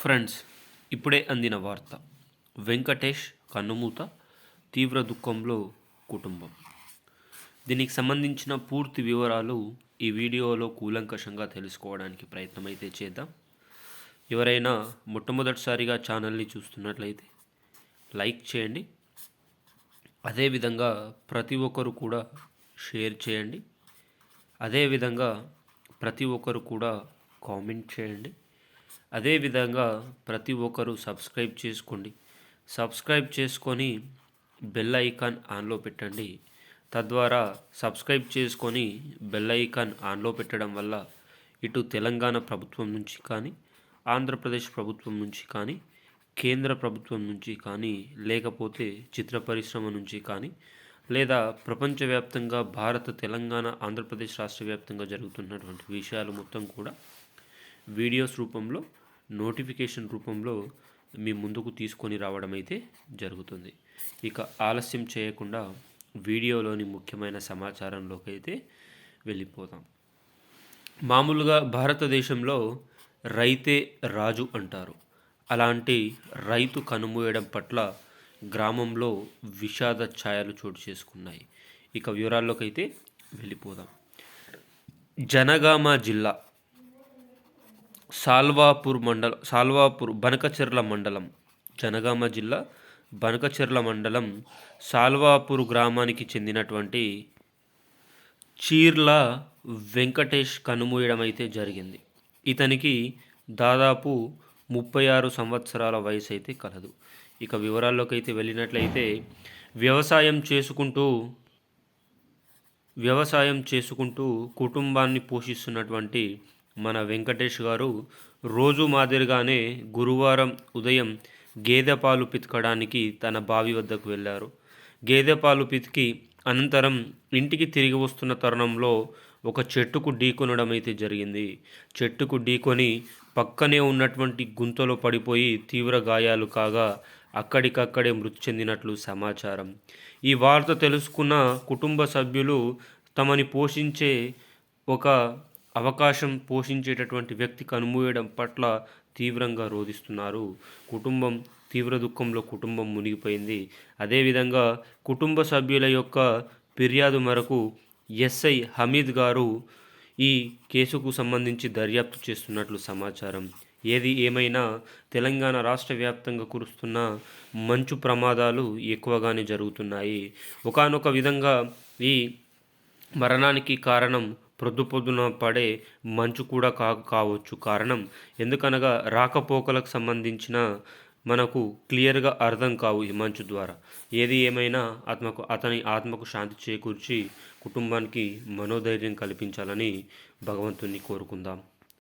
Friends ఇప్పుడే అందిన వార్త. వెంకటేష్ కన్నుమూత తీవ్ర దుఃఖంలో కుటుంబం. దీనికి సంబంధించిన పూర్తి వివరాలు ఈ వీడియోలో కూలంకషంగా తెలుసుకోవడానికి ప్రయత్నం అయితే చేద్దాం. ఎవరైనా మొట్టమొదటిసారిగా ఛానల్ని చూస్తున్నట్లయితే లైక్ చేయండి. అదేవిధంగా ప్రతి ఒక్కరు కూడా షేర్ చేయండి. అదేవిధంగా ప్రతి ఒక్కరు కూడా కామెంట్ చేయండి. అదేవిధంగా ప్రతి ఒక్కరు సబ్స్క్రైబ్ చేసుకోండి. సబ్స్క్రైబ్ చేసుకొని బెల్ ఐకాన్ ఆన్లో పెట్టండి. తద్వారా సబ్స్క్రైబ్ చేసుకొని బెల్ ఐకాన్ ఆన్లో పెట్టడం వల్ల ఇటు తెలంగాణ ప్రభుత్వం నుంచి కానీ ఆంధ్రప్రదేశ్ ప్రభుత్వం నుంచి కానీ కేంద్ర ప్రభుత్వం నుంచి కానీ లేకపోతే చిత్ర పరిశ్రమ నుంచి కానీ లేదా ప్రపంచవ్యాప్తంగా భారత తెలంగాణ ఆంధ్రప్రదేశ్ రాష్ట్ర వ్యాప్తంగా జరుగుతున్నటువంటి విషయాలు మొత్తం కూడా వీడియోస్ రూపంలో నోటిఫికేషన్ రూపంలో మీ ముందుకు తీసుకొని రావడం అయితే జరుగుతుంది. ఇక ఆలస్యం చేయకుండా వీడియోలోని ముఖ్యమైన సమాచారంలోకి అయితే వెళ్ళిపోతాం. మామూలుగా భారతదేశంలో రైతే రాజు అంటారు. అలాంటి రైతు కనుమూయడం పట్ల గ్రామంలో విషాద ఛాయలు చోటు చేసుకున్నాయి. ఇక వివరాల్లోకి అయితే వెళ్ళిపోదాం. జనగామ జిల్లా సాల్వాపూర్ మండల సాల్వాపూర్ బనకచెర్ల మండలం జనగామ జిల్లా బనకచెర్ల మండలం సాల్వాపూర్ గ్రామానికి చెందినటువంటి చీర్ల వెంకటేష్ కనుమూయడం అయితే జరిగింది. ఇతనికి దాదాపు ముప్పై ఆరు సంవత్సరాల వయసు అయితే కలదు. ఇక వివరాల్లోకి అయితే వెళ్ళినట్లయితే వ్యవసాయం చేసుకుంటూ వ్యవసాయం చేసుకుంటూ కుటుంబాన్ని పోషిస్తున్నటువంటి మన వెంకటేష్ గారు రోజు మాదిరిగానే గురువారం ఉదయం గేదె పాలు పితకడానికి తన బావి వద్దకు వెళ్ళారు. గేదె పాలు పితికి అనంతరం ఇంటికి తిరిగి వస్తున్న తరుణంలో ఒక చెట్టుకు ఢీకొనడం అయితే జరిగింది. చెట్టుకు ఢీకొని పక్కనే ఉన్నటువంటి గుంతలో పడిపోయి తీవ్ర గాయాలు కాగా అక్కడికక్కడే మృతి చెందినట్లు సమాచారం. ఈ వార్త తెలుసుకున్న కుటుంబ సభ్యులు తమని పోషించే ఒక అవకాశం పోషించేటటువంటి వ్యక్తి కనుమూయడం పట్ల తీవ్రంగా రోధిస్తున్నారు. కుటుంబం తీవ్ర దుఃఖంలో కుటుంబం మునిగిపోయింది. అదేవిధంగా కుటుంబ సభ్యుల యొక్క ఫిర్యాదు మేరకు ఎస్ఐ హమీద్ గారు ఈ కేసుకు సంబంధించి దర్యాప్తు చేస్తున్నట్లు సమాచారం. ఏది ఏమైనా తెలంగాణ రాష్ట్ర వ్యాప్తంగా కురుస్తున్న మంచు ప్రమాదాలు ఎక్కువగానే జరుగుతున్నాయి. ఒకనొక విధంగా ఈ మరణానికి కారణం ప్రొద్దు పొద్దున పడే మంచు కూడా కా కావచ్చు కారణం. ఎందుకనగా రాకపోకలకు సంబంధించిన మనకు క్లియర్గా అర్థం కావు ఈ మంచు ద్వారా. ఏది ఏమైనా ఆత్మకు అతని ఆత్మకు శాంతి చేకూర్చి కుటుంబానికి మనోధైర్యం కల్పించాలని భగవంతుని కోరుకుందాం.